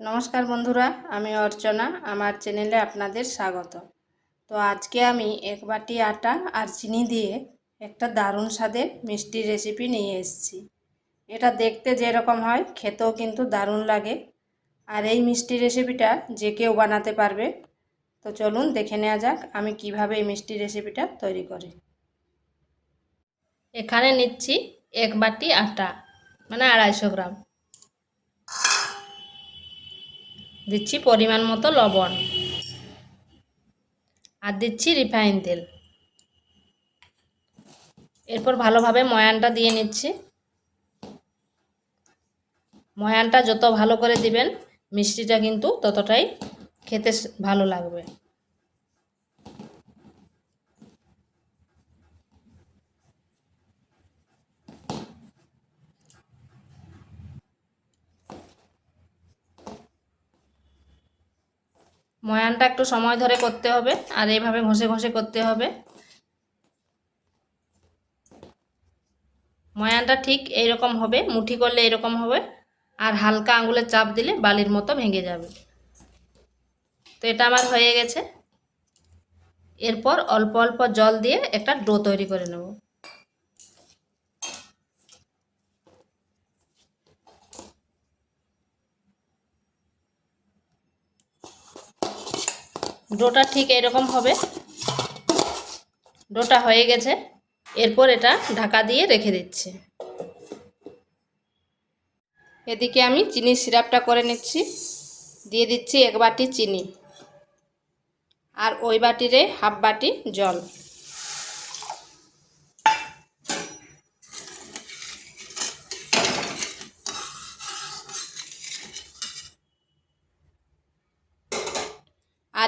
নমস্কার বন্ধুরা, আমি অর্চনা, আমার চ্যানেলে আপনাদের স্বাগত। তো আজকে আমি এক বাটি আটা আর চিনি দিয়ে একটা দারুণ স্বাদের মিষ্টি রেসিপি নিয়ে এসেছি। এটা দেখতে যেরকম হয়, খেতেও কিন্তু দারুণ লাগে। আর এই মিষ্টি রেসিপিটা যে কেউ বানাতে পারবে। তো চলুন দেখে নেওয়া যাক আমি কীভাবে এই মিষ্টি রেসিপিটা তৈরি করি। এখানে নিচ্ছি এক বাটি আটা মানে আড়াইশো গ্রাম। দিচ্ছি পরিমাণ মতো লবণ। আর দিচ্ছি রিফাইন তেল। এরপর ভালোভাবে ময়ানটা দিয়ে নিচ্ছি। ময়ানটা যত ভালো করে দিবেন, মিষ্টিটা কিন্তু ততটাই খেতে ভালো লাগবে। ময়ানটা একটু সময় ধরে করতে হবে, আর এইভাবে ঘষে ঘষে করতে হবে। ময়ানটা ঠিক এইরকম হবে, মুঠি করলে এরকম হবে, আর হালকা আঙুলের চাপ দিলে বালির মতো ভেঙে যাবে। তো এটা আমার হয়ে গেছে। এরপর অল্প অল্প জল দিয়ে একটা ডো তৈরি করে নেব। ডোটা ঠিক এরকম হবে। ডোটা হয়ে গেছে। এরপর এটা ঢাকা দিয়ে রেখে দিচ্ছি। এদিকে আমি চিনি সিরাপটা করে নিচ্ছি। দিয়ে দিচ্ছি এক বাটি চিনি। আর ওই বাটিরে হাফ বাটি জল।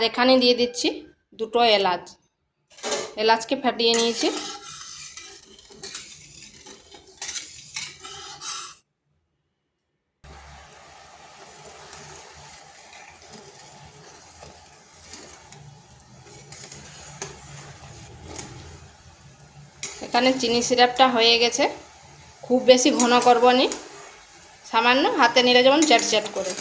এখানে দিয়ে দিচ্ছি দুটো এলাচ। এলাচকে ফাটিয়ে নিয়েছি। এখানে চিনি সিরাপটা হয়ে গেছে। খুব বেশি ঘন করব নি। সামান্য হাতে নিলে যেমন চ্যাট চ্যাট করে।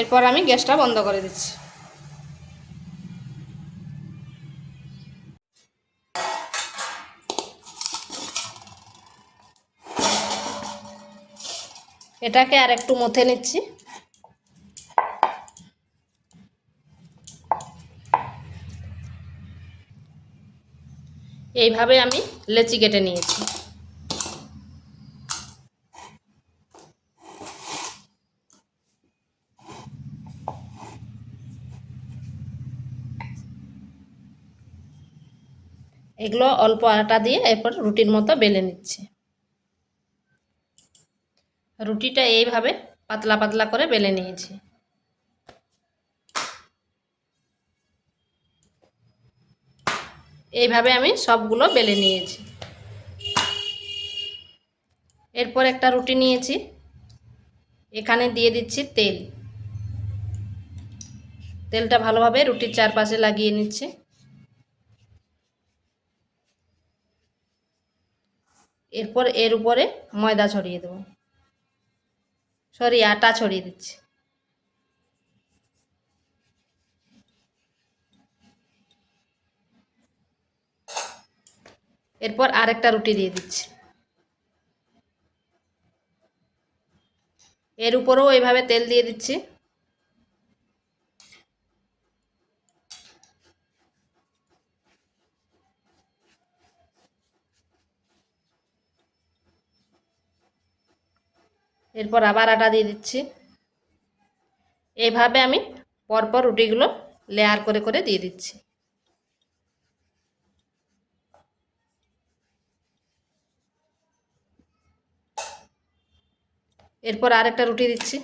এরপর আমি গ্যাসটা বন্ধ করে দিচ্ছি। এটাকে আর একটু মথে নিচ্ছি। এইভাবে আমি লেচি কেটে নিয়েছি। এগুলো অল্প আটা দিয়ে এরপর রুটির মতো বেলে নিচ্ছি। রুটিটা এইভাবে পাতলা পাতলা করে বেলে নিয়েছি। এইভাবে আমি সবগুলো বেলে নিয়েছি। এরপর একটা রুটি নিয়েছি। এখানে দিয়ে দিচ্ছি তেল। তেলটা ভালোভাবে রুটির চারপাশে লাগিয়ে নিচ্ছি। এরপর এর উপরে ময়দা ছড়িয়ে দেবো। সরি, আটা ছড়িয়ে দিচ্ছি। এরপর আরেকটা রুটি দিয়ে দিচ্ছি। এর উপরেও এইভাবে তেল দিয়ে দিচ্ছি। এরপর আবার আটা দিয়ে দিচ্ছি। এইভাবে আমি পরপর রুটিগুলো লেয়ার করে করে দিয়ে দিচ্ছি। এরপর আরেকটা রুটি দিচ্ছি।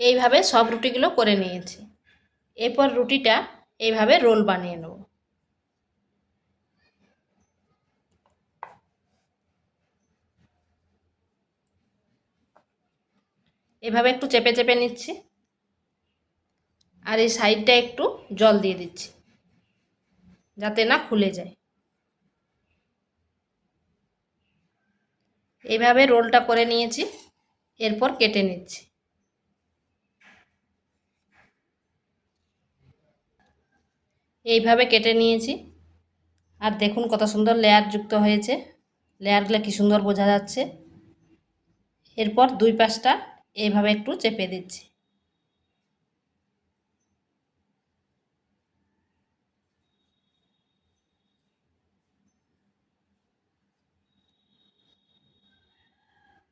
এইভাবে সব রুটিগুলো করে নিয়েছি। এরপর রুটিটা এইভাবে রোল বানিয়ে নেব। এভাবে একটু চেপে চেপে নিচ্ছি। আর এই সাইডটা একটু জল দিয়ে দিচ্ছি, যাতে না খুলে যায়। এইভাবে রোলটা করে নিয়েছি, এরপর কেটে নিচ্ছি। এইভাবে কেটে নিয়েছি। আর দেখুন কত সুন্দর লেয়ার যুক্ত হয়েছে। লেয়ারগুলো কি সুন্দর বোঝা যাচ্ছে। এরপর দুই পাশটা এইভাবে একটু চেপে দিচ্ছি।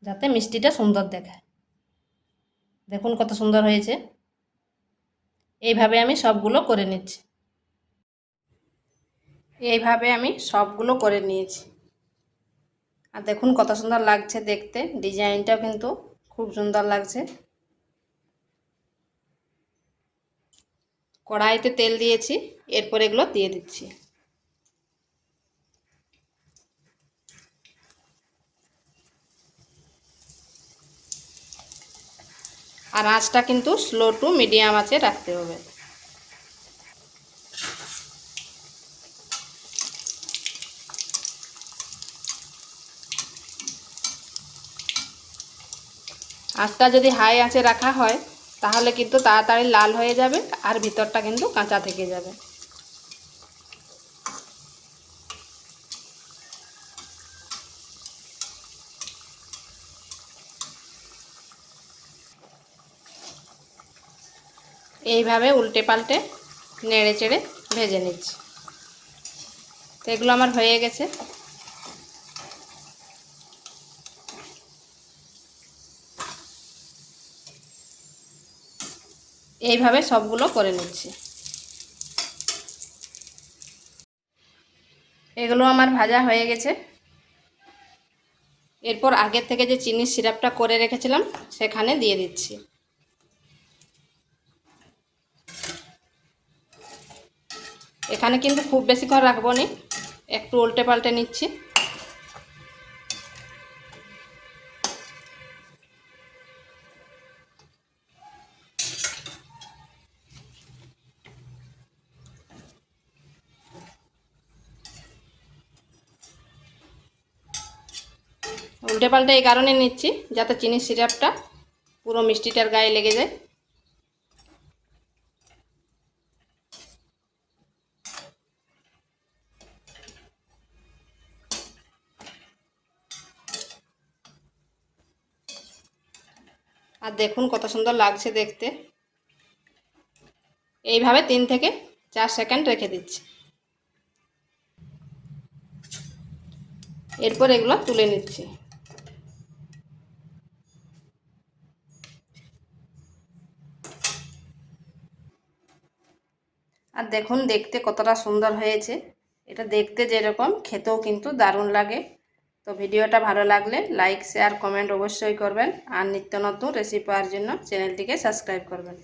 যাতে মিষ্টিটা সুন্দর দেখায়। দেখুন কত সুন্দর হয়েছে। এইভাবে আমি সবগুলো করে নিচ্ছি। এইভাবে আমি সবগুলো করে নিয়েছি। আর দেখুন কত সুন্দর লাগছে দেখতে। ডিজাইনটাও কিন্তু খুব সুন্দর লাগছে। কড়াইতে তেল দিয়েছি, এরপর এগুলো দিয়ে দিচ্ছি। আর আঁচটা কিন্তু স্লো টু মিডিয়াম আছে রাখতে হবে। আঁচটা যদি হাই আঁচে রাখা হয়, তাহলে কিন্তু তাড়াতাড়ি লাল হয়ে যাবে আর ভিতরটা কিন্তু কাঁচা থেকে যাবে। এইভাবে উল্টে পাল্টে নেড়ে চেড়ে ভেজে নিচ্ছি। তো এগুলো আমার হয়ে গেছে। এইভাবে সবগুলো করে নিচ্ছি। এগুলো আমার ভাজা হয়ে গেছে। এরপর আগের থেকে যে চিনির সিরাপটা করে রেখেছিলাম, সেখানে দিয়ে দিচ্ছি। এখানে কিন্তু খুব বেশিক্ষণ রাখব নি, একটু উল্টে পাল্টে নিচ্ছি। উল্টে পাল্টে এই কারণে নিচ্ছি, যাতে চিনির সিরাপটা পুরো মিষ্টিটার গায়ে লেগে যায়। আর দেখুন কত সুন্দর লাগছে দেখতে। এইভাবে তিন থেকে চার সেকেন্ড রেখে দিচ্ছি। এরপর এগুলো তুলে নিচ্ছি। আর দেখুন, দেখতে কতটা সুন্দর হয়েছে। এটা দেখতে যেরকম, খেতেও কিন্তু দারুণ লাগে। তো ভিডিওটা ভালো লাগলে লাইক, শেয়ার, কমেন্ট অবশ্যই করবেন। আর নিত্য নতুন রেসিপি পাওয়ার জন্য চ্যানেলটিকে সাবস্ক্রাইব করবেন।